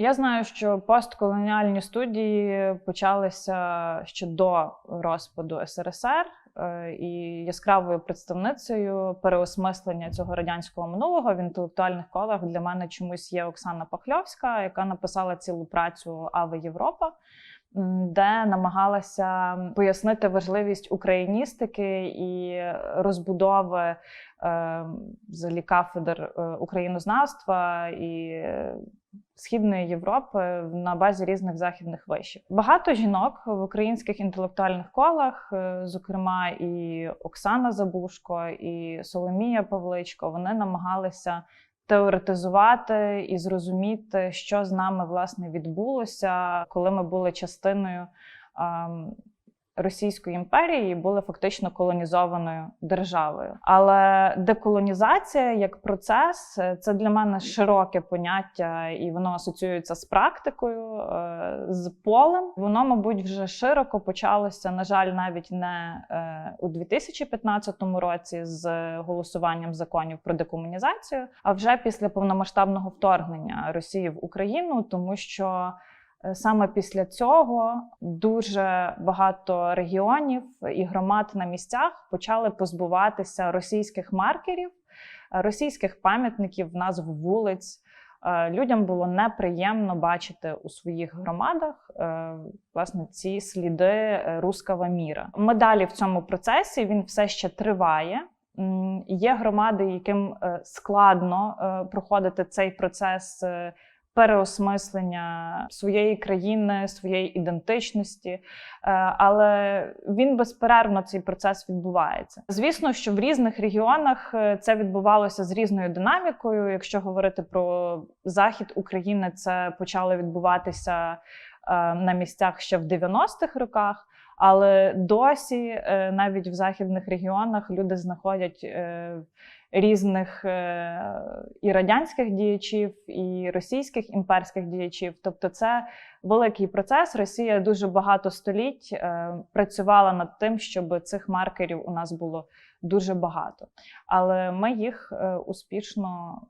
Я знаю, що постколоніальні студії почалися ще до розпаду СРСР, і яскравою представницею переосмислення цього радянського минулого в інтелектуальних колах для мене чомусь є Оксана Пахльовська, яка написала цілу працю Аве Європа. Де намагалася пояснити важливість україністики і розбудови е, взагалі кафедр е, українознавства і е, Східної Європи на базі різних західних вишів. Багато жінок в українських інтелектуальних колах, е, зокрема і Оксана Забушко, і Соломія Павличко, вони намагалися теоретизувати і зрозуміти, що з нами власне відбулося, коли ми були частиною. Російської імперії були фактично колонізованою державою. Але деколонізація як процес е, це для мене широке поняття, і воно асоціюється з практикою, е, з полем. Воно, мабуть, вже широко почалося, на жаль, навіть не е, у 2015 році з голосуванням законів про декомунізацію, а вже після повномасштабного вторгнення Росії в Україну, тому що Саме після цього дуже багато регіонів і громад на місцях почали позбуватися російських маркерів, е, російських пам'ятників, назв вулиць. Е, Людям було неприємно бачити у своїх громадах е, власне ці сліди е, руского міра. Ми далі в цьому процесі він все ще триває. Є громади, яким е, складно е, проходити цей процес е, переосмислення своєї країни, своєї ідентичності, Е, але він безперервно цей процес відбувається. Звісно, що в різних регіонах е, це відбувалося з різною динамікою. Якщо говорити про захід України, це почало відбуватися на місцях ще в 90-х роках. Але досі е, навіть в західних регіонах люди знаходять е, різних е, і радянських діячів, і російських імперських діячів. Тобто, це великий процес. Росія дуже багато століть е, працювала над тим, щоб цих маркерів у нас було дуже багато. Але ми їх е, успішно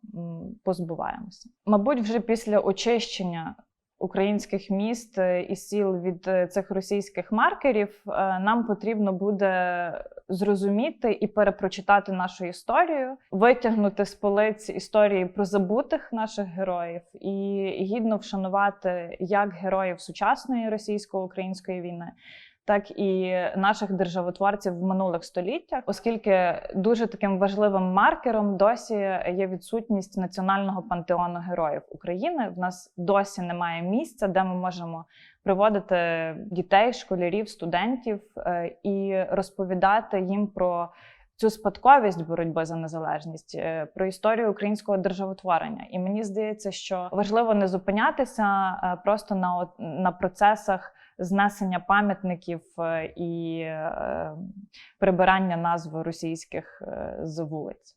позбуваємося. Мабуть, вже після очищення українських міст е, і сіл від е, цих російських маркерів, е, нам потрібно буде зрозуміти і перепрочитати нашу історію, витягнути з полиць історії про забутих наших героїв і гідно вшанувати як героїв сучасної російсько-української війни. Так і наших державотворців в минулих століттях, оскільки дуже таким важливим маркером досі є відсутність національного пантеону героїв України. В нас досі немає місця, де ми можемо приводити дітей, школярів, студентів е, і розповідати їм про цю спадковість боротьби за незалежність, е, про історію українського державотворення. І мені здається, що важливо не зупинятися просто на, на процесах знесення пам'ятників е, і е, прибирання назв російських з вулиць.